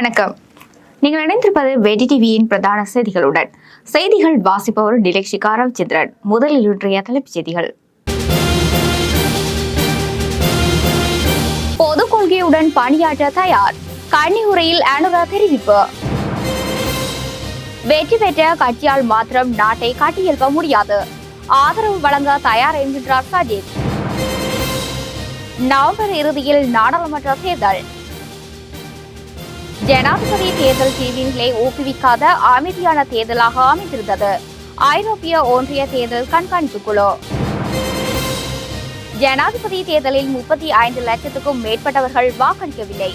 வணக்கம். நீங்கள் இணைந்திருப்பது வெடி டிவியின் பிரதான செய்திகளுடன். செய்திகள் வாசிப்பவர் டிலக்ஷிகா ரவிச்சந்திரன். முதலில் இன்றைய தலைப்புச் செய்திகள். பொது கொள்கையுடன் பணியாற்ற தயார். கன்னியுரையில் அனுரா தெரிவிப்பு. வெற்றி பெற்ற கட்சியால் மாத்திரம் நாட்டை கட்டியெழுப்ப முடியாது. ஆதரவு வழங்க தயார் என்கின்றார் சஜித். நவம்பர் இறுதியில் நாடாளுமன்ற தேர்தல். ஜனாதிபதி தேர்தல் தீர்வின்களை ஊக்குவிக்காத அமைதியான தேர்தலாக அமைந்திருந்தது. ஐரோப்பிய ஒன்றிய தேர்தல் கண்காணிப்பு குழு. ஜனாதிபதி தேர்தலில் முப்பத்தி ஐந்து லட்சத்துக்கும் மேற்பட்டவர்கள் வாக்களிக்கவில்லை.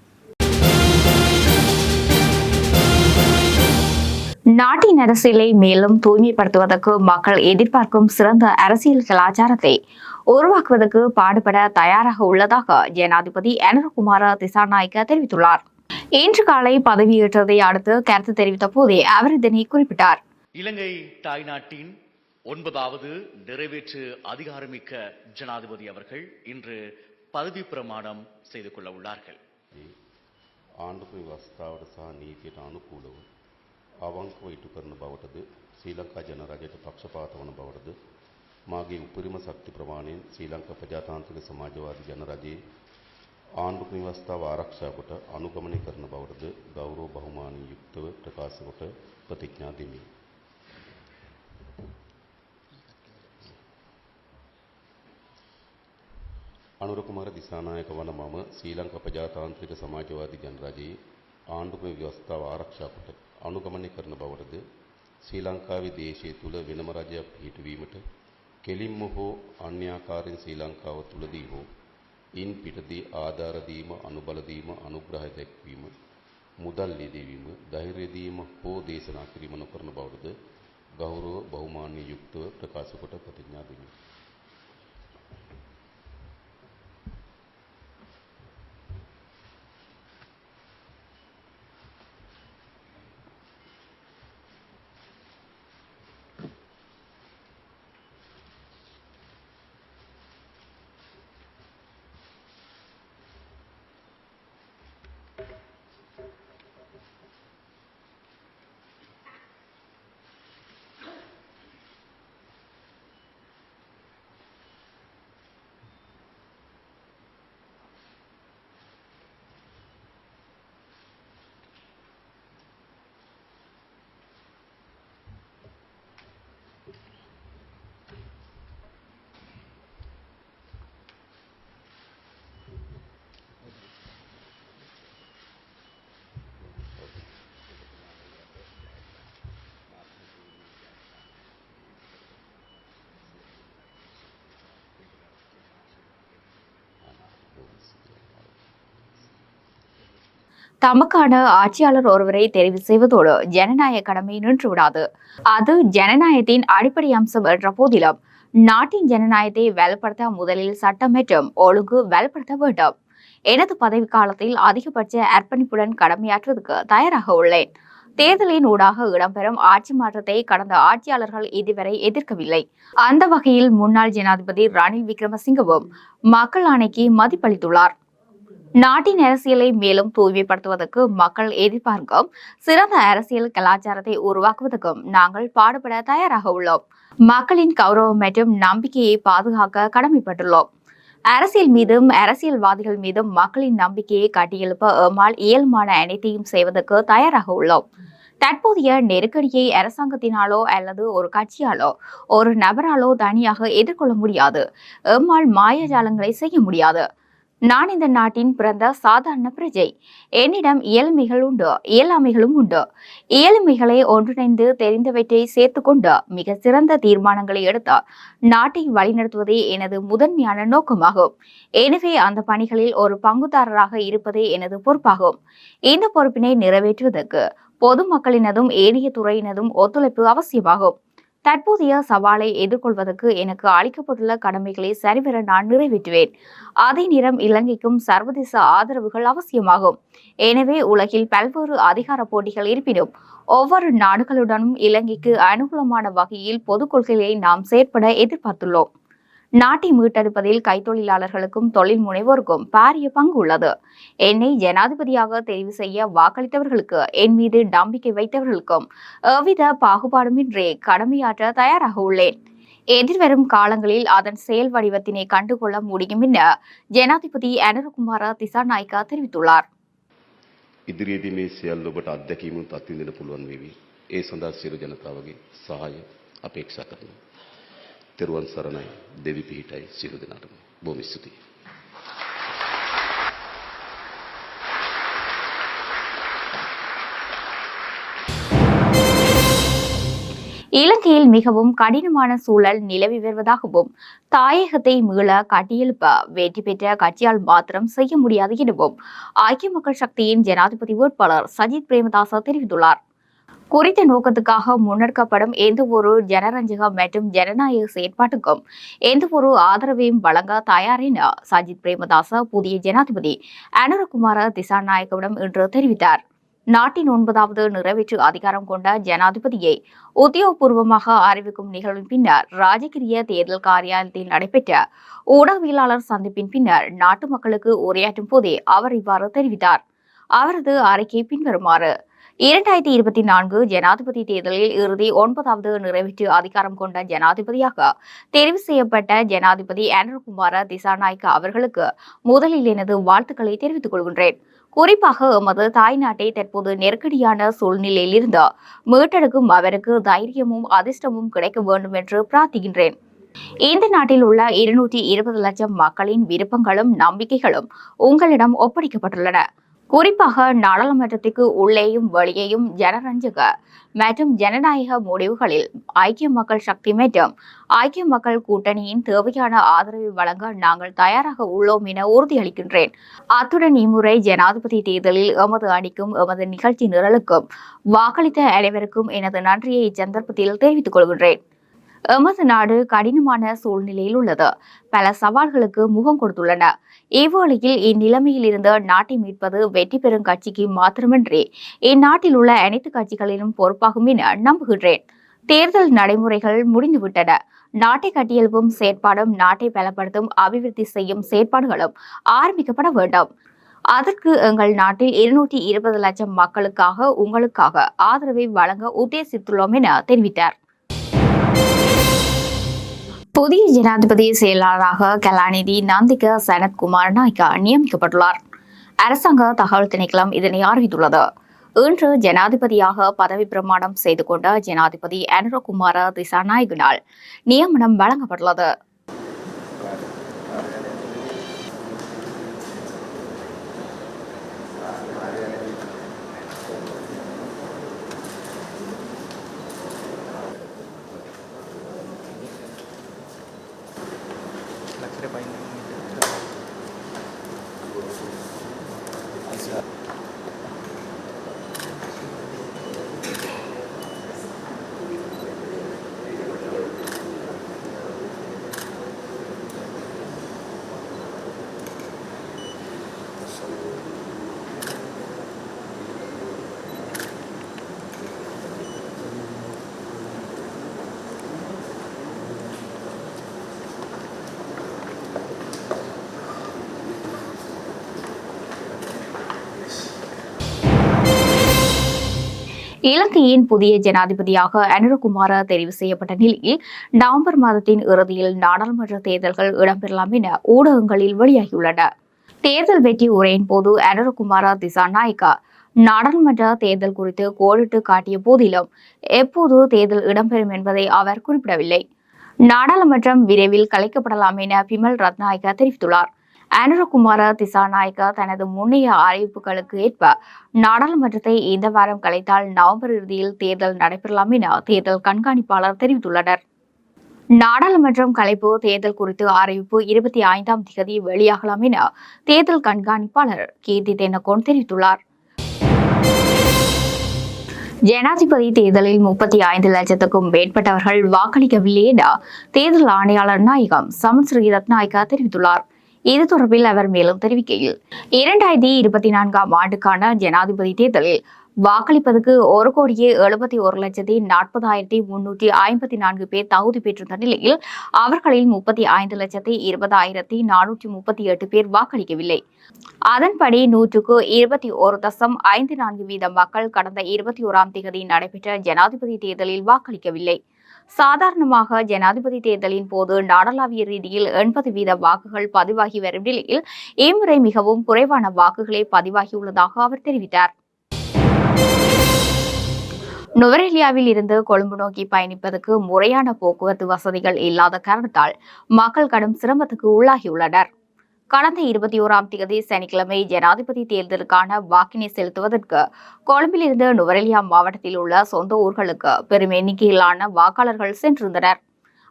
நாட்டின் அரசியலை மேலும் தூய்மைப்படுத்துவதற்கு மக்கள் எதிர்பார்க்கும் சிறந்த அரசியல் கலாச்சாரத்தை உருவாக்குவதற்கு பாடுபட தயாராக உள்ளதாக ஜனாதிபதி அனுரகுமார திசாநாயக்க தெரிவித்துள்ளார். இன்று காலை பதவியேற்றதை அடுத்து கருத்து தெரிவித்த போதே அவர் இதனை குறிப்பிட்டார். இலங்கை தாய் நாட்டின் ஒன்பதாவது நிறைவேற்று அதிகாரமிக்க ஜனாதிபதி அவர்கள் இன்று பதவி பிரமாணம் செய்து கொள்ள உள்ளார்கள். ஆண்டு අවංකව ඉටු කරන බවටද ශ්‍රී ලංකා ජනරජයට පක්ෂපාත වන බවටද මාගේ උපරිම ශක්ති ප්‍රමාණයෙන් ශ්‍රී ලංකා ප්‍රජාතාන්ත්‍රික සමාජවාදී ජනරජයේ ආණ්ඩුක්‍ර ව්‍යවස්ථාව ආරක්ෂා කොට අනුගමනය කරන බවටද ගෞරව බහුමානී යුක්තව ප්‍රකාශ කොට ප්‍රතිඥා දෙමි. අනුරකුමාර දිසානායක වන මම ශ්‍රී ලංකා ප්‍රජාතාන්ත්‍රික සමාජවාදී ජනරජයේ ආණ්ඩුක්‍රම ව්‍යවස්ථාව ආරක්ෂා කොට අනුගමනය කරන බවටද ශ්‍රී ලංකාවේ දේශය තුළ වෙනම රජයක් පිහිටුවීමට කෙලින්ම හෝ අන්‍යාකාරයෙන් ශ්‍රී ලංකාව තුළදී හෝ ඉන් පිටදී ආධාර දීම අනුබල දීම අනුග්‍රහය දැක්වීම මුදල් යෙදවීම ධෛර්ය දීම හෝ දේශනා කිරීම නොකරන බවටද ගෞරව බහුමාන්‍ය යුක්තව ප්‍රකාශ කොට ප්‍රතිඥා දෙමි. தமக்கான ஆட்சியாளர் ஒருவரை தெரிவு செய்வதோடு ஜனநாயக கடமை நின்றுவிடாது. அது ஜனநாயகத்தின் அடிப்படை அம்சம் என்ற போதிலும் நாட்டின் ஜனநாயகத்தை வலுப்படுத்த முதலில் சட்டம் மற்றும் ஒழுங்கு வலுப்படுத்த வேண்டும். எனது பதவி காலத்தில் அதிகபட்ச அர்ப்பணிப்புடன் கடமையாற்றுவதற்கு தயாராக உள்ளேன். தேர்தலின் ஊடாக இடம்பெறும் ஆட்சி மாற்றத்தை கடந்த ஆட்சியாளர்கள் இதுவரை எதிர்க்கவில்லை. அந்த வகையில் முன்னாள் ஜனாதிபதி ரணில் விக்ரமசிங்கவும் மக்கள் ஆணைக்கு மதிப்பளித்துள்ளார். நாட்டின் அரசியலை மேலும் தூய்மைப்படுத்துவதற்கு மக்கள் எதிர்பார்க்கும் சிறந்த அரசியல் கலாச்சாரத்தை உருவாக்குவதற்கும் நாங்கள் பாடுபட தயாராக உள்ளோம். மக்களின் கௌரவம் மற்றும் நம்பிக்கையை பாதுகாக்க கடமைப்பட்டுள்ளோம். அரசியல் மீதும் அரசியல்வாதிகள் மீதும் மக்களின் நம்பிக்கையை கட்டியெழுப்ப எம்மால் இயல்பான அனைத்தையும் செய்வதற்கு தயாராக உள்ளோம். தற்போதைய நெருக்கடியை அரசாங்கத்தினாலோ அல்லது ஒரு கட்சியாலோ ஒரு நபராலோ தனியாக எதிர்கொள்ள முடியாது. எம்மால் மாயஜாலங்களை செய்ய முடியாது. நான் இந்த நாட்டின் பிறந்த சாதாரண பிரஜை. என்னிடம் இயலுமைகள் உண்டு இயலாமைகளும் உண்டு. இயலுமைகளை ஒன்றிணைந்து தெரிந்தவற்றை சேர்த்துக்கொண்டு மிக சிறந்த தீர்மானங்களை எடுத்து நாட்டை வழிநடத்துவதே எனது முதன்மையான நோக்கமாகும். எனவே அந்த பணிகளில் ஒரு பங்குதாரராக இருப்பதே எனது பொறுப்பாகும். இந்த பொறுப்பினை நிறைவேற்றுவதற்கு பொதுமக்களினதும் ஏனைய துறையினதும் ஒத்துழைப்பு அவசியமாகும். தற்போதைய சவாலை எதிர்கொள்வதற்கு எனக்கு அளிக்கப்பட்டுள்ள கடமைகளை சரிவர நான் நிறைவேற்றுவேன். அதே நேரம் இலங்கைக்கும் சர்வதேச ஆதரவுகள் அவசியமாகும். எனவே உலகில் பல்வேறு அதிகார போட்டிகள் இருப்பினும் ஒவ்வொரு நாடுகளுடனும் இலங்கைக்கு அனுகூலமான வகையில் பொது கொள்கைகளை நாம் செயற்பட எதிர்பார்த்துள்ளோம். நாட்டை மீட்டெடுப்பதில் கைத்தொழிலாளர்களுக்கும் தொழில் முனைவோருக்கும் பாரிய பங்கு உள்ளது என்னை ஜனாதிபதியாக தெரிவு செய்ய வாக்களித்தவர்களுக்கு என் மீது நம்பிக்கை வைத்தவர்களுக்கும் எவ்வித பாகுபாடுமின்றி கடமையாற்ற தயாராக உள்ளேன் எதிர்வரும் காலங்களில் அதன் செயல் வடிவத்தினை கண்டுகொள்ள முடியும் என ஜனாதிபதி அனுரகுமார திசாநாயக்கா தெரிவித்துள்ளார் ඉදිරියේදී මේ සියල්ල ඔබට අත්දැකීමුත් අත්විඳින්න පුළුවන් වේවි. ඒ සඳහා සියලු ජනතාවගේ සහාය අපේක්ෂා කරනවා. තෙරුවන් සරණයි දෙවි පිහිටයි සියලු දෙනාටම. බොහොම ස්තුතියි. இலங்கையில் மிகவும் கடினமான சூழல் நிலவி வருவதாகவும் தாயகத்தை மீள கட்டியெழுப்ப வெற்றி பெற்ற கட்சியால் மாத்திரம் செய்ய முடியாது எனவும் ஐக்கிய மக்கள் சக்தியின் ஜனாதிபதி வேட்பாளர் சஜித் பிரேமதாச தெரிவித்துள்ளார் குறித்த நோக்கத்துக்காக முன்னெடுக்கப்படும் எந்த ஒரு ஜனரஞ்சக மற்றும் ஜனநாயக செயற்பாட்டுக்கும் எந்த ஒரு ஆதரவையும் வழங்க தயார் என சஜித் பிரேமதாச புதிய ஜனாதிபதி அனுரகுமார திசாநாயக்கவிடம் இன்று தெரிவித்தார். நாட்டின் ஒன்பதாவது நிறைவேற்று அதிகாரம் கொண்ட ஜனாதிபதியை உத்தியோகபூர்வமாக அறிவிக்கும் நிகழ்வின் பின்னர் ராஜகிரிய தேர்தல் காரியாலயத்தில் நடைபெற்ற ஊடகவியலாளர் சந்திப்பின் பின்னர் நாட்டு மக்களுக்கு உரையாற்றும் போதே அவர் இவ்வாறு தெரிவித்தார். அவரது அறிக்கை பின்வருமாறு இரண்டாயிரத்தி இருபத்தி நான்கு ஜனாதிபதி தேர்தலில் இறுதி ஒன்பதாவது நிறைவேற்று அதிகாரம் கொண்ட ஜனாதிபதியாக தெரிவு செய்யப்பட்ட ஜனாதிபதி அனுர்குமார திசாநாயக்க அவர்களுக்கு முதலில் எனது வாழ்த்துக்களை தெரிவித்துக் கொள்கின்றேன். குறிப்பாக எமது தாய்நாட்டை தற்போது நெருக்கடியான சூழ்நிலையிலிருந்து மீட்டெடுக்கும் அவருக்கு தைரியமும் அதிர்ஷ்டமும் கிடைக்க வேண்டும் என்று பிரார்த்திக்கின்றேன். இந்த நாட்டில் உள்ள இருநூற்றி இருபது லட்சம் மக்களின் விருப்பங்களும் நம்பிக்கைகளும் உங்களிடம் ஒப்படைக்கப்பட்டுள்ளன. குறிப்பாக நாடாளுமன்றத்திற்கு உள்ளேயும் வெளியேயும் ஜனரஞ்சக மற்றும் ஜனநாயக முடிவுகளில் ஐக்கிய மக்கள் சக்தி மற்றும் ஐக்கிய மக்கள் கூட்டணியின் தேவையான ஆதரவை வழங்க நாங்கள் தயாராக உள்ளோம் என உறுதியளிக்கின்றேன். அத்துடன் இம்முறை ஜனாதிபதி தேர்தலில் எமது அணிக்கும் எமது நிகழ்ச்சி நிரலுக்கும் வாக்களித்த அனைவருக்கும் எனது நன்றியை இச்சந்தர்ப்பத்தில் தெரிவித்துக் கொள்கின்றேன். எமது நாடு கடினமான சூழ்நிலையில் உள்ளது. பல சவால்களுக்கு முகம் கொடுத்துள்ளன. இவ்வேளையில் இந்நிலைமையில் இருந்து நாட்டை மீட்பது வெற்றி பெறும் கட்சிக்கு மாத்திரமின்றி இந்நாட்டில் உள்ள அனைத்து கட்சிகளிலும் பொறுப்பாகும் என நம்புகின்றேன். தேர்தல் நடைமுறைகள் முடிந்துவிட்டன. நாட்டை கட்டியெழுப்பும் செயற்பாடும் நாட்டை பலப்படுத்தும் அபிவிருத்தி செய்யும் செயற்பாடுகளும் ஆரம்பிக்கப்பட வேண்டும். அதற்கு எங்கள் நாட்டில் இருநூற்றி இருபது லட்சம் மக்களுக்காக உங்களுக்காக ஆதரவை வழங்க உத்தேசித்துள்ளோம் என தெரிவித்தார். புதிய ஜனாதிபதி செயலாளராக கலாநிதி நந்திக சனத்குமார் நாய்க்கா நியமிக்கப்பட்டுள்ளார். அரசாங்க தகவல் திணைக்களம் இதனை அறிவித்துள்ளது. இன்று ஜனாதிபதியாக பதவி பிரமாணம் செய்து கொண்ட ஜனாதிபதி அனுரகுமார திசாநாயகனால் நியமனம் வழங்கப்பட்டுள்ளது. இலங்கையின் புதிய ஜனாதிபதியாக அனுரகுமார தெரிவு செய்யப்பட்ட நிலையில் நவம்பர் மாதத்தின் இறுதியில் நாடாளுமன்ற தேர்தல்கள் இடம்பெறலாம் என ஊடகங்களில் வெளியாகியுள்ளன. தேர்தல் வெற்றி உரையின் போது அனுரகுமார திசாநாயக்கா நாடாளுமன்ற தேர்தல் குறித்து கோடிட்டு காட்டிய போதிலும் எப்போது தேர்தல் இடம்பெறும் என்பதை அவர் குறிப்பிடவில்லை. நாடாளுமன்றம் விரைவில் கலைக்கப்படலாம் என பிமல் ரத்நாயக்கா தெரிவித்துள்ளார். அனுரகுமார திசாநாயக்கா தனது முன்னைய அறிவிப்புகளுக்கு ஏற்ப நாடாளுமன்றத்தை இந்த வாரம் கலைத்தால் நவம்பர் இறுதியில் தேர்தல் நடைபெறலாம் என தேர்தல் கண்காணிப்பாளர் தெரிவித்துள்ளனர். நாடாளுமன்றம் கலைப்பு தேர்தல் குறித்து அறிவிப்பு இருபத்தி ஐந்தாம் தேதி வெளியாகலாம் என தேர்தல் கண்காணிப்பாளர் கீர்த்தி தென்னகோன் தெரிவித்துள்ளார். ஜனாதிபதி தேர்தலில் முப்பத்தி ஐந்து லட்சத்துக்கும் மேற்பட்டவர்கள் வாக்களிக்கவில்லை என தேர்தல் ஆணையாளர் நாயகம் சமன் ஸ்ரீ ரத்நாயக்கா தெரிவித்துள்ளார். இது தொடர்பில் அவர் மேலும் தெரிவிக்கையில் இரண்டாயிரத்தி இருபத்தி நான்காம் ஆண்டுக்கான ஜனாதிபதி தேர்தலில் வாக்களிப்பதற்கு ஒரு கோடியே எழுபத்தி ஒரு லட்சத்தி நாற்பதாயிரத்தி முன்னூற்றி ஐம்பத்தி நான்கு பேர் தகுதி பெற்றிருந்த நிலையில் அவர்களில் முப்பத்தி ஐந்து லட்சத்தி இருபதாயிரத்தி நானூற்றி முப்பத்தி எட்டு பேர் வாக்களிக்கவில்லை. அதன்படி நூற்றுக்கு இருபத்தி ஒரு தசம் ஐந்து நான்கு வீத மக்கள் கடந்த இருபத்தி ஓராம் தேதி நடைபெற்ற ஜனாதிபதி தேர்தலில் வாக்களிக்கவில்லை. சாதாரணமாக ஜனாதிபதி தேர்தலின் போது நாடளாவிய ரீதியில் எண்பது வீத வாக்குகள் பதிவாகி வரும் நிலையில் இம்முறை மிகவும் குறைவான வாக்குகளே பதிவாகியுள்ளதாக அவர் தெரிவித்தார். நுவரெலியாவில் இருந்து கொழும்பு நோக்கி பயணிப்பதற்கு முறையான போக்குவரத்து வசதிகள் இல்லாத காரணத்தால் மக்கள் கடும் சிரமத்துக்கு உள்ளாகியுள்ளனர். கடந்த இருபத்தி ஓராம் தேதி சனிக்கிழமை ஜனாதிபதி தேர்தலுக்கான வாக்கினை செலுத்துவதற்கு கொழும்பிலிருந்து நுவரெலியா மாவட்டத்தில் உள்ள சொந்த ஊர்களுக்கு பெரும் எண்ணிக்கையிலான வாக்காளர்கள் சென்றிருந்தனர்.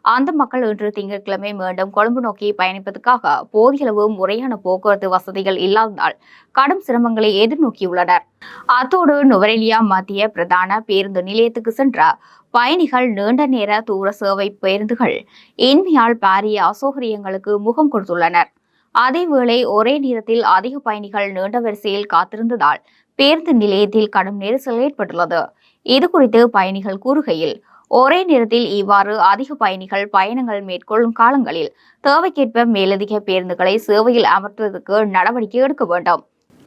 அந்த மக்கள் இன்று திங்கட்கிழமை மீண்டும் கொழும்பு நோக்கி பயணிப்பதற்காக போதியளவு முறையான போக்குவரத்து வசதிகள் இல்லாததால் கடும் சிரமங்களை எதிர்நோக்கியுள்ளனர். அத்தோடு நுவரெலியா மத்திய பிரதான பேருந்து நிலையத்துக்கு சென்ற பயணிகள் நீண்ட நேர தூர சேவை பேருந்துகள் இன்மையால் பாரிய அசௌகரியங்களுக்கு முகம் கொடுத்துள்ளனர். அதேவேளை ஒரே நேரத்தில் அதிக பயணிகள் நீண்ட வரிசையில் காத்திருந்ததால் பேருந்து நிலையத்தில் கடும் நெரிசல் ஏற்பட்டுள்ளது. இது குறித்து பயணிகள் கூறுகையில் ஒரே நேரத்தில் இவ்வாறு அதிக பயணிகள் பயணங்கள் மேற்கொள்ளும் காலங்களில் தேவைக்கேற்ப மேலதிக பேருந்துகளை சேவையில் அமர்த்துவதற்கு நடவடிக்கை எடுக்க வேண்டும்.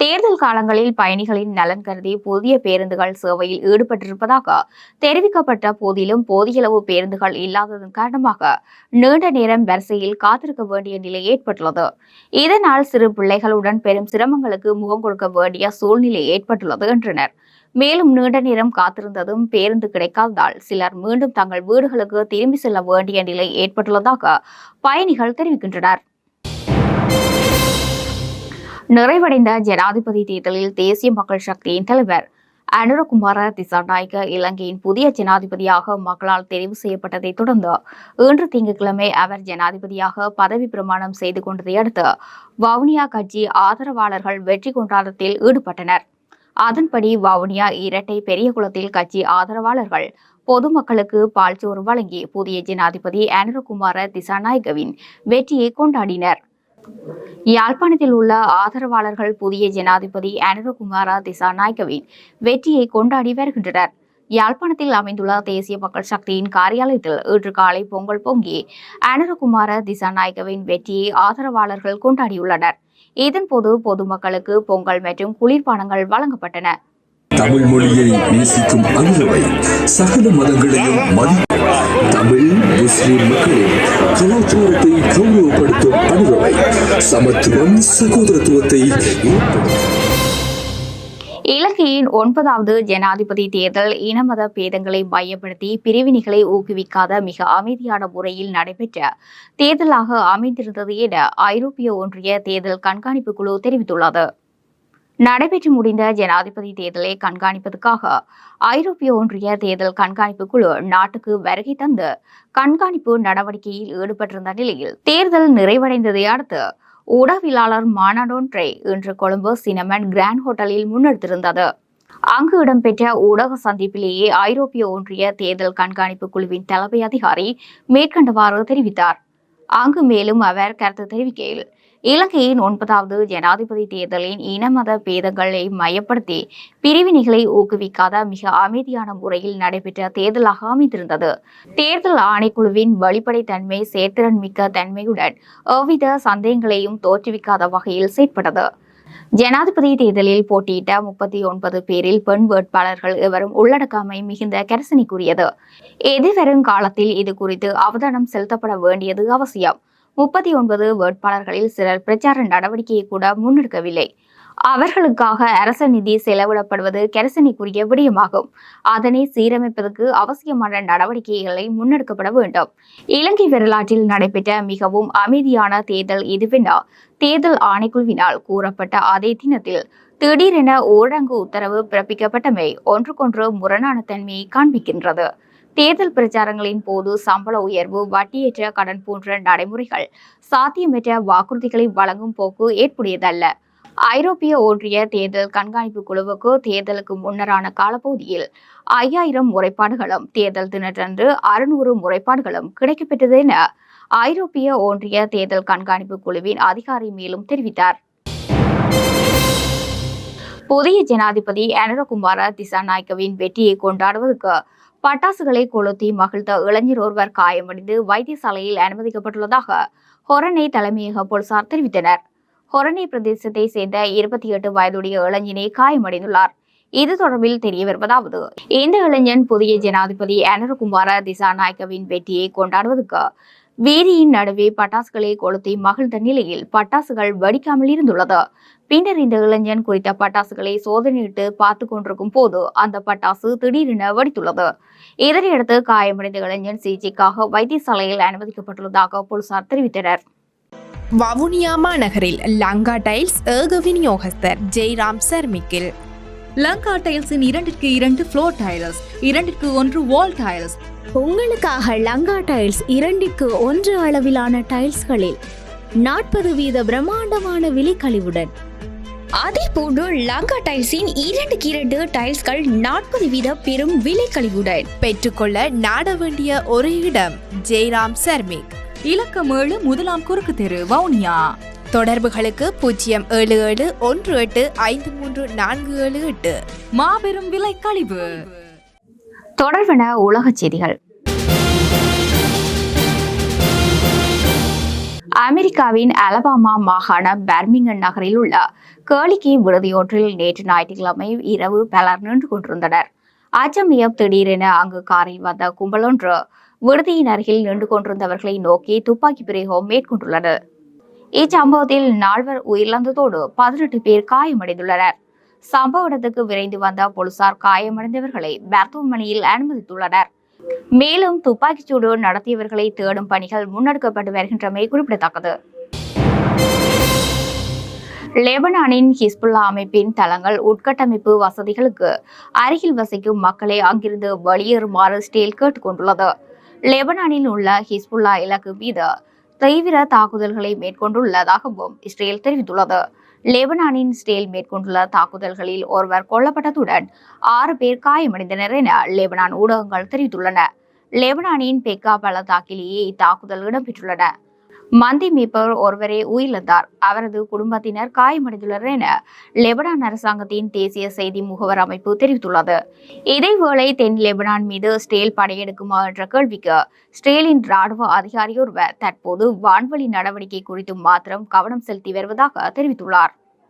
தேர்தல் காலங்களில் பயணிகளின் நலன் கருதி புதிய பேருந்துகள் சேவையில் ஈடுபட்டிருப்பதாக தெரிவிக்கப்பட்ட போதிலும் போதியளவு பேருந்துகள் இல்லாததன் காரணமாக நீண்ட நேரம் வரிசையில் காத்திருக்க வேண்டிய நிலை ஏற்பட்டுள்ளது. இதனால் சிறு பிள்ளைகளுடன் பெரும் சிரமங்களுக்கு முகம் கொடுக்க வேண்டிய சூழ்நிலை ஏற்பட்டுள்ளது என்றனர். மேலும் நீண்ட நேரம் காத்திருந்ததும் பேருந்து கிடைக்காததால் சிலர் மீண்டும் தங்கள் வீடுகளுக்கு திரும்பி செல்ல வேண்டிய நிலை ஏற்பட்டுள்ளதாக பயணிகள் தெரிவிக்கின்றனர். நிறைவடைந்த ஜனாதிபதி தேர்தலில் தேசிய மக்கள் சக்தியின் தலைவர் அனுரகுமார திசாநாயக்க இலங்கையின் புதிய ஜனாதிபதியாக மக்களால் தெரிவு செய்யப்பட்டதை தொடர்ந்து இன்று திங்கட்கிழமை அவர் ஜனாதிபதியாக பதவி பிரமாணம் செய்து கொண்டதை அடுத்து வவுனியா கட்சி ஆதரவாளர்கள் வெற்றி கொண்டாட்டத்தில் ஈடுபட்டனர். அதன்படி வவுனியா இரட்டை பெரியகுளத்தில் கட்சி ஆதரவாளர்கள் பொதுமக்களுக்கு பால்சோறு வழங்கி புதிய ஜனாதிபதி அனுரகுமார திசாநாயகவின் வெற்றியை கொண்டாடினர். யாழ்ப்பாணத்தில் உள்ள ஆதரவாளர்கள் புதிய ஜனாதிபதி அனுரகுமார திசாநாயகவின் வெற்றியை கொண்டாடி வருகின்றனர். யாழ்ப்பாணத்தில் அமைந்துள்ள தேசிய மக்கள் சக்தியின் காரியாலயத்தில் இன்று காலை பொங்கல் பொங்கி அனுரகுமார திசாநாயகவின் வெற்றியை ஆதரவாளர்கள் கொண்டாடியுள்ளனர். இதன்போது பொதுமக்களுக்கு பொங்கல் மற்றும் குளிர்பானங்கள் வழங்கப்பட்டன. தமிழ் மொழியை நேசிக்கும் அனுரவை சகல மதங்களையும் மதிக்கும் தமிழ் முஸ்லிம் மக்களின் கலாச்சாரத்தை கௌரவப்படுத்தும் அனுரவை சமத்துவம் சகோதரத்துவத்தை இலங்கையின் ஒன்பதாவது ஜனாதிபதி தேர்தல் இனமத பேதங்களை மையப்படுத்தி பிரிவினைகளை ஊக்குவிக்காத மிக அமைதியான முறையில் நடைபெற்ற தேர்தலாக அமைந்திருந்தது என ஐரோப்பிய ஒன்றிய தேர்தல் கண்காணிப்பு குழு தெரிவித்துள்ளது. நடைபெற்று முடிந்த ஜனாதிபதி தேர்தலை கண்காணிப்பதற்காக ஐரோப்பிய ஒன்றிய தேர்தல் கண்காணிப்பு குழு நாட்டுக்கு வருகை தந்து கண்காணிப்பு நடவடிக்கையில் ஈடுபட்டிருந்த நிலையில் தேர்தல் நிறைவடைந்ததை அடுத்து ஊடகவியலாளர் மாநாடொன்றை இன்று கொழும்பு சினமன் கிராண்ட் ஹோட்டலில் முன்னெடுத்திருந்தது. அங்கு இடம்பெற்ற ஊடக சந்திப்பிலேயே ஐரோப்பிய ஒன்றிய தேர்தல் கண்காணிப்பு குழுவின் தலைமை அதிகாரி மேற்கண்டவாறு தெரிவித்தார். அங்கு மேலும் அவர் கருத்து தெரிவிக்கையில் இலங்கையின் ஒன்பதாவது ஜனாதிபதி தேர்தலின் இனமத பேதங்களை மையப்படுத்தி பிரிவினைகளை ஊக்குவிக்காத மிக அமைதியான முறையில் நடைபெற்ற தேர்தலாக அமைந்திருந்தது. தேர்தல் ஆணைக்குழுவின் வெளிப்படைத்தன்மை செயற்திறன் மிக்க தன்மையுடன் எவ்வித சந்தேகங்களையும் தோற்றுவிக்காத வகையில் செயற்பட்டது. ஜனாதிபதி தேர்தலில் போட்டியிட்ட முப்பத்தி ஒன்பது பேரில் பெண் வேட்பாளர்கள் எவரும் உள்ளடக்காமை மிகுந்த கரிசனைக்குரியது. எதிர்வரும் காலத்தில் இது குறித்து அவதானம் செலுத்தப்பட வேண்டியது அவசியம். முப்பத்தி ஒன்பது வேட்பாளர்களில் சிலர் பிரச்சார நடவடிக்கையை கூட முன்னெடுக்கவில்லை. அவர்களுக்காக அரச நிதி செலவிடப்படுவது கரிசனைக்குரிய விடயமாகும். அதனை சீரமைப்பதற்கு அவசியமான நடவடிக்கைகளை முன்னெடுக்கப்பட வேண்டும். இலங்கை வரலாற்றில் நடைபெற்ற மிகவும் அமைதியான தேர்தல் இதுவென தேர்தல் ஆணைக்குழுவினால் கூறப்பட்ட அதே தினத்தில் திடீரென ஊரடங்கு உத்தரவு பிறப்பிக்கப்பட்டமை ஒன்றுக்கொன்று முரணான தன்மையை காண்பிக்கின்றது. தேர்தல் பிரச்சாரங்களின் போது சம்பள உயர்வு வட்டியேற்ற கடன் போன்ற நடைமுறைகள் சாத்தியமற்ற வாக்குறுதிகளை வழங்கும் போக்கு ஏற்புடையதல்ல. ஐரோப்பிய ஒன்றிய தேர்தல் கண்காணிப்பு குழுவுக்கு தேர்தலுக்கு முன்னரான காலப்பகுதியில் ஐயாயிரம் முறைப்பாடுகளும் தேர்தல் தினத்தன்று அறுநூறு முறைப்பாடுகளும் கிடைக்கப்பெற்றது என ஐரோப்பிய ஒன்றிய தேர்தல் கண்காணிப்பு குழுவின் அதிகாரி மேலும் தெரிவித்தார். புதிய ஜனாதிபதி அனுரகுமார திசாநாயக்கவின் வெற்றியை கொண்டாடுவதற்கு பட்டாசுகளை கொளுத்தி மகிழ்ந்த இளைஞர் ஒருவர் காயமடைந்து வைத்தியசாலையில் அனுமதிக்கப்பட்டுள்ளதாக ஹொரணை தலைமையக போலீசார் தெரிவித்தனர். ஹொரணை பிரதேசத்தை சேர்ந்த இருபத்தி எட்டு வயதுடைய இளைஞனே காயமடைந்துள்ளார். இது தொடர்பில் தெரிய வருவதாவது இந்த இளைஞன் புதிய ஜனாதிபதி அனுரகுமார திசாநாயக்கவின் வெற்றியை கொண்டாடுவதற்கு வீதியின் நடுவே பட்டாசுகளை கொளுத்தி மகிழ்ந்த நிலையில் பட்டாசுகள் வெடிக்காமல் இருந்துள்ளது. பின்னர் இந்த இளைஞன் குறித்த பட்டாசுகளை சோதனையிட்டு பார்த்து கொண்டிருக்கும் போது அந்த பட்டாசு திடீரென வெடித்துள்ளது. இதனையடுத்து காயமடைந்த இளைஞன் சிகிச்சைக்காக வைத்தியசாலையில் அனுமதிக்கப்பட்டுள்ளதாக போலீசார் தெரிவித்தனர். வவுனியா மாநகரில் லங்கா டைல்ஸ் ஏக விநியோகஸ்தர் ஜெய்ராம் சர்மிக்கில். லங்கா டைல்ஸின் இரண்டிற்கு இரண்டு ஃப்ளோர் டைல்ஸ் இரண்டிற்கு ஒன்று வால் டைல்ஸ் உங்களுக்காக லங்கா டைல்ஸ் இரண்டிற்கு ஒன்று அளவிலான டைல்ஸ்களில் நாற்பது வீத பிரம்மாண்டமான விலைக்கழிவுடன் அதே போன்று லங்கா டைல்ஸின் இரண்டுக்கு இரண்டு டைல்ஸ்கள் நாற்பது வீத பெரும் விலைக்கழிவுடன் பெற்றுக்கொள்ள நாட வேண்டிய ஒரே இடம் ஜெய்ராம் சர்மிக். இலக்கம் ஏழு முதலாம் குறுக்கு தெரு வவுனியா. தொடர்புகளுக்கு பூஜ்ஜியம் ஏழு ஏழு ஒன்று எட்டு ஐந்து மூன்று நான்கு ஏழு எட்டு. மாபெரும் விலை கழிவு தொடர்பென உலகச் செய்திகள். அமெரிக்காவின் அலபாமா மாகாண பர்மிங்கன் நகரில் உள்ள கேளிக்கை விடுதியொன்றில் நேற்று ஞாயிற்றுக்கிழமை இரவு பலர் நின்று கொண்டிருந்தனர். அச்சமயம் திடீரென அங்கு காரில் வந்த கும்பலொன்று விடுதியின் அருகில் நின்று கொண்டிருந்தவர்களை நோக்கி துப்பாக்கி பிரயோகம் மேற்கொண்டுள்ளது. இச்சம்பவத்தில் நால்வர் உயிரிழந்ததோடு பதினெட்டு பேர் காயமடைந்துள்ளனர். சம்பவ இடத்துக்கு விரைந்து வந்த போலீசார் காயமடைந்தவர்களை மருத்துவமனையில் அனுமதித்துள்ளனர். மேலும் துப்பாக்கிச்சூடு நடத்தியவர்களை தேடும் பணிகள் முன்னெடுக்கப்பட்டு வருகின்றமை குறிப்பிடத்தக்கது. லெபனானின் ஹிஸ்புல்லா அமைப்பின் தளங்கள் உட்கட்டமைப்பு வசதிகளுக்கு அருகில் வசிக்கும் மக்களை அங்கிருந்து வெளியேறுமாறு ஸ்டேல் கேட்டுக்கொண்டுள்ளது. லெபனானில் உள்ள ஹிஸ்புல்லா இலக்கு மீது தீவிர தாக்குதல்களை மேற்கொண்டுள்ளதாகவும் இஸ்ரேல் தெரிவித்துள்ளது. லெபனானின் ஸ்டேல் மேற்கொண்டுள்ள தாக்குதல்களில் ஒருவர் கொல்லப்பட்டதுடன் ஆறு பேர் காயமடைந்தனர் என லெபனான் ஊடகங்கள் தெரிவித்துள்ளன. லெபனானின் பெக்கா பள்ளத்தாக்கிலேயே இத்தாக்குதல் இடம்பெற்றுள்ளன. மந்தி மீப்பர் ஒருவரே உயிரிழந்தார். அவரது குடும்பத்தினர் காயமடைந்துள்ளனர் என லெபனான் அரசாங்கத்தின் தேசிய செய்தி முகவர் அமைப்பு தெரிவித்துள்ளது. இதேவேளை தென் லெபனான் மீது ஸ்டேல் படையெடுக்குமா என்ற கேள்விக்கு ஸ்டேலின் ராணுவ அதிகாரியொருவர் தற்போது வான்வழி நடவடிக்கை குறித்து மாத்திரம் கவனம் செலுத்தி வருவதாக தெரிவித்துள்ளார்.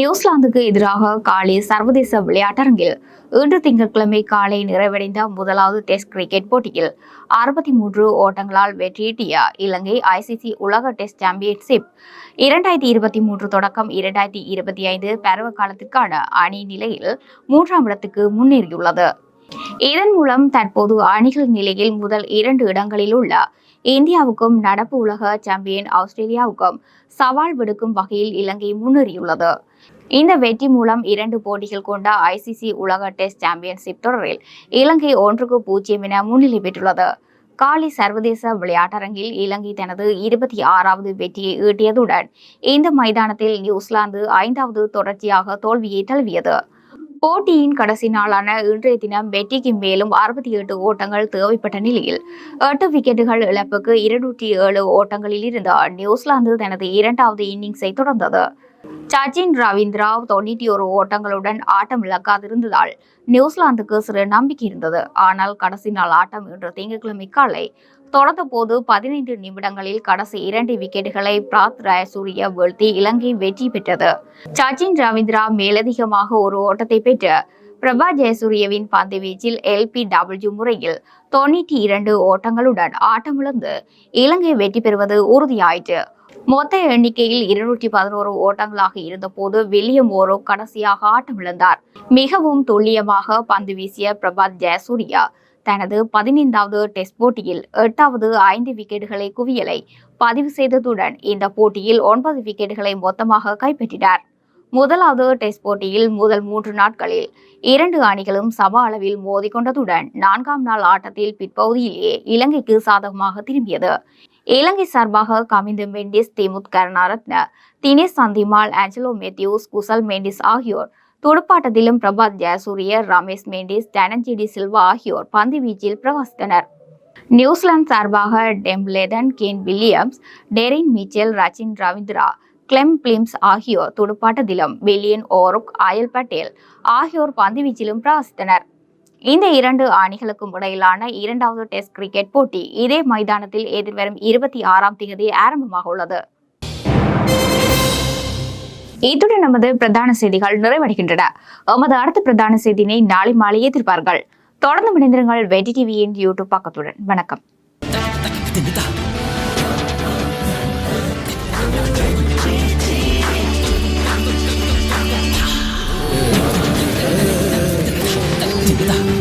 நியூசிலாந்துக்கு எதிராக காலி சர்வதேச விளையாட்டரங்கில் இன்று திங்கட்கிழமை காலை நிறைவடைந்த முதலாவது டெஸ்ட் கிரிக்கெட் போட்டியில் அறுபத்தி மூன்று ஓட்டங்களால் வெற்றியீட்டிய இலங்கை ஐசிசி உலக டெஸ்ட் சாம்பியன்ஷிப். இரண்டாயிரத்தி இருபத்தி மூன்று தொடக்கம் இரண்டாயிரத்தி இருபத்தி ஐந்து பருவ காலத்திற்கான அணி நிலையில் மூன்றாம் இடத்துக்கு முன்னேறியுள்ளது. இதன் மூலம் தற்போது அணிகள் நிலையில் முதல் இரண்டு இடங்களில் உள்ள இந்தியாவுக்கும் நடப்பு உலக சாம்பியன் ஆஸ்திரேலியாவுக்கும் சவால் விடுக்கும் வகையில் இலங்கை முன்னேறியுள்ளது. இந்த வெற்றி மூலம் இரண்டு போட்டிகள் கொண்ட ஐசிசி உலக டெஸ்ட் சாம்பியன்ஷிப் தொடரில் இலங்கை ஒன்றுக்கு பூஜ்ஜியம் என முன்னிலை பெற்றுள்ளது. காலி சர்வதேச விளையாட்டரங்கில் இலங்கை தனது இருபத்தி ஆறாவது வெற்றியை ஈட்டியதுடன் இந்த மைதானத்தில் நியூசிலாந்து ஐந்தாவது தொடர்ச்சியாக தோல்வியை தழுவியது. போட்டியின் கடைசி நாளான இன்றைய தினம் வெற்றிக்கு மேலும் அறுபத்தி எட்டு ஓட்டங்கள் தேவைப்பட்ட நிலையில் எட்டு விக்கெட்டுகள் இழப்புக்கு இருநூற்றி ஏழு ஓட்டங்களில் இருந்த நியூசிலாந்து தனது இரண்டாவது இன்னிங்ஸை தொடர்ந்தது. சச்சின் ரவீந்திரா தொண்ணூற்றி ஒரு ஓட்டங்களுடன் ஆட்டம் இழக்காதிருந்ததால் நியூசிலாந்துக்கு சிறு நம்பிக்கை இருந்தது. ஆனால் கடைசி நாள் ஆட்டம் இன்று திங்கட்கிழமை காலை தொடர்ந்த போது பதினைந்து நிமிடங்களில் கடைசி இரண்டு விக்கெட்டுகளை பிராத் ராயசூரிய வீழ்த்தி இலங்கை வெற்றி பெற்றது. சச்சின் ரவீந்திரா மேலதிகமாக ஒரு ஓட்டத்தை பெற்று பிரபா ஜெயசூரியவின் பந்து வீச்சில் எல்பி டபிள்யூ முறையில் தொண்ணூற்றி இரண்டு ஓட்டங்களுடன் ஆட்டமிழந்து இலங்கை வெற்றி பெறுவது உறுதியாயிற்று. மொத்த எண்ணிக்கையில் இருநூற்றி பதினோரு ஓட்டங்களாக இருந்தபோது வில்லியம் ஓரோ கடைசியாக ஆட்டமிழந்தார் மிகவும் துல்லியமாக பந்து வீசிய பிரபாத் ஜெயசூர்யா தனது பதினைந்தாவது டெஸ்ட் போட்டியில் எட்டாவது ஐந்து விக்கெட்டுகளை குவியலை பதிவு செய்ததுடன் இந்த போட்டியில் ஒன்பது விக்கெட்டுகளை மொத்தமாக கைப்பற்றினார். முதலாவது டெஸ்ட் போட்டியில் முதல் மூன்று நாட்களில் இரண்டு அணிகளும் சம அளவில் மோதிக்கொண்டதுடன் நான்காம் நாள் ஆட்டத்தில் பிற்பகுதியிலேயே இலங்கைக்கு சாதகமாக திரும்பியது. இலங்கை சார்பாக கமிந்து மெண்டிஸ் திமுத் கருணாரத்ன தினேஷ் சந்திமால் ஆஞ்சலோ மேத்யூஸ் குசல் மெண்டிஸ் ஆகியோர். துடுப்பாட்டத்திலும் பிரபாத் ஜெயசூரிய ரமேஷ் மெண்டிஸ் தனஞ்சிடி சில்வா ஆகியோர் பந்து வீச்சில் பிரகாசித்தனர். New Zealand Zealand டெம்ப்லேதன் Kane Williams Daryl Mitchell Rachin Ravindra Glenn Phillips ஆகியோர் துடுப்பாட்டத்திலும் வில்லியன் ஓருக் ஆயல் பட்டேல் ஆகியோர் பந்துவீச்சிலும் பிரகாசித்தனர். இந்த இரண்டு அணிகளுக்கும் இடையிலான இரண்டாவது டெஸ்ட் கிரிக்கெட் போட்டி இதே மைதானத்தில் எதிர்வரும் இருபத்தி ஆறாம் தேதி ஆரம்பமாக உள்ளது. இத்துடன் நமது பிரதான செய்திகள் நிறைவடைகின்றன. எமது அடுத்த பிரதான செய்தியினை நாளை மாலை எதிர்ப்பார்கள் தொடர்ந்து இணைந்திருங்கள் வெற்றி டிவியின் யூடியூப் பக்கத்துடன். வணக்கம். 真的。